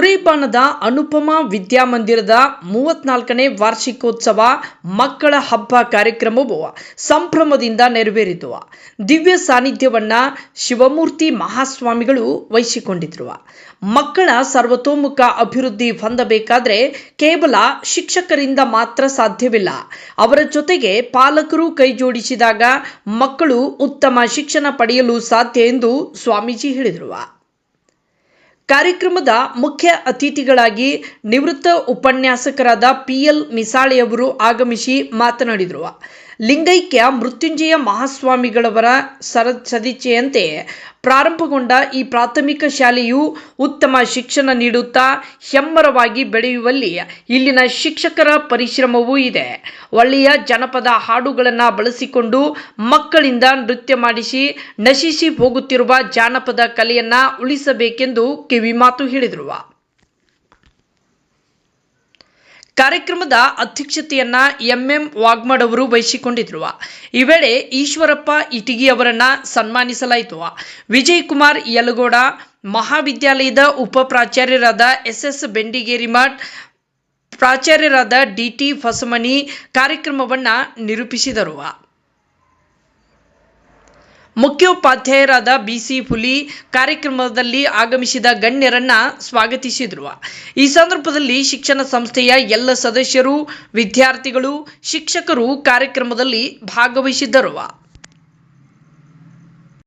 ನಿಪ್ಪಾಣದ ಅನುಪಮ ವಿದ್ಯಾಮಂದಿರದ ಮೂವತ್ನಾಲ್ಕನೇ ವಾರ್ಷಿಕೋತ್ಸವ ಮಕ್ಕಳ ಹಬ್ಬ ಕಾರ್ಯಕ್ರಮವು ಸಂಭ್ರಮದಿಂದ ನೆರವೇರಿತು. ದಿವ್ಯ ಸಾನ್ನಿಧ್ಯವನ್ನ ಶಿವಮೂರ್ತಿ ಮಹಾಸ್ವಾಮಿಗಳು ವಹಿಸಿಕೊಂಡಿದ್ರು. ಮಕ್ಕಳ ಸರ್ವತೋಮುಖ ಅಭಿವೃದ್ಧಿ ಹೊಂದಬೇಕಾದ್ರೆ ಕೇವಲ ಶಿಕ್ಷಕರಿಂದ ಮಾತ್ರ ಸಾಧ್ಯವಿಲ್ಲ. ಅವರ ಜೊತೆಗೆ ಪಾಲಕರು ಕೈಜೋಡಿಸಿದಾಗ ಮಕ್ಕಳು ಉತ್ತಮ ಶಿಕ್ಷಣ ಪಡೆಯಲು ಸಾಧ್ಯ ಎಂದು ಸ್ವಾಮೀಜಿ ಹೇಳಿದರು. ಕಾರ್ಯಕ್ರಮದ ಮುಖ್ಯ ಅತಿಥಿಗಳಾಗಿ ನಿವೃತ್ತ ಉಪನ್ಯಾಸಕರಾದ ಪಿ ಎಲ್ ಮಿಸಾಳೆಯವರು ಆಗಮಿಸಿ ಮಾತನಾಡಿದರು. ಲಿಂಗೈಕ್ಯ ಮೃತ್ಯುಂಜಯ ಮಹಾಸ್ವಾಮಿಗಳವರ ಸರ ಸದಿಚ್ಛೆಯಂತೆ ಪ್ರಾರಂಭಗೊಂಡ ಈ ಪ್ರಾಥಮಿಕ ಶಾಲೆಯು ಉತ್ತಮ ಶಿಕ್ಷಣ ನೀಡುತ್ತಾ ಹೆಮ್ಮರವಾಗಿ ಬೆಳೆಯುವಲ್ಲಿ ಇಲ್ಲಿನ ಶಿಕ್ಷಕರ ಪರಿಶ್ರಮವೂ ಇದೆ. ಒಳ್ಳೆಯ ಜನಪದ ಹಾಡುಗಳನ್ನು ಬಳಸಿಕೊಂಡು ಮಕ್ಕಳಿಂದ ನೃತ್ಯ ಮಾಡಿಸಿ ನಶಿಸಿ ಹೋಗುತ್ತಿರುವ ಜಾನಪದ ಕಲೆಯನ್ನ ಉಳಿಸಬೇಕೆಂದು ಕಿವಿಮಾತು ಹೇಳಿದರು ಕಾರ್ಯಕ್ರಮದ ಅಧ್ಯಕ್ಷತೆಯನ್ನ ಎಂಎಂ ವಾಗ್ಮಡ್ ಅವರು ವಹಿಸಿಕೊಂಡಿದ್ರು ಈ ವೇಳೆ ಈಶ್ವರಪ್ಪ ಇಟಗಿ ಅವರನ್ನ ಸನ್ಮಾನಿಸಲಾಯಿತು. ವಿಜಯ್ ಕುಮಾರ್ ಯಲಗೋಡ, ಮಹಾವಿದ್ಯಾಲಯದ ಉಪ ಪ್ರಾಚಾರ್ಯರಾದ ಎಸ್ ಎಸ್ ಬೆಂಡಿಗೇರಿಮಠ್ ಪ್ರಾಚಾರ್ಯರಾದ ಡಿಟಿ ಹೊಸಮನಿ ಕಾರ್ಯಕ್ರಮವನ್ನ ನಿರೂಪಿಸಿದರು. ಮುಖ್ಯೋಪಾಧ್ಯಾಯರಾದ ಬಿಸಿ ಹುಲಿ ಕಾರ್ಯಕ್ರಮದಲ್ಲಿ ಆಗಮಿಸಿದ ಗಣ್ಯರನ್ನ ಸ್ವಾಗತಿಸಿದರು. ಈ ಸಂದರ್ಭದಲ್ಲಿ ಶಿಕ್ಷಣ ಸಂಸ್ಥೆಯ ಎಲ್ಲ ಸದಸ್ಯರು, ವಿದ್ಯಾರ್ಥಿಗಳು, ಶಿಕ್ಷಕರು ಕಾರ್ಯಕ್ರಮದಲ್ಲಿ ಭಾಗವಹಿಸಿದ್ದರು.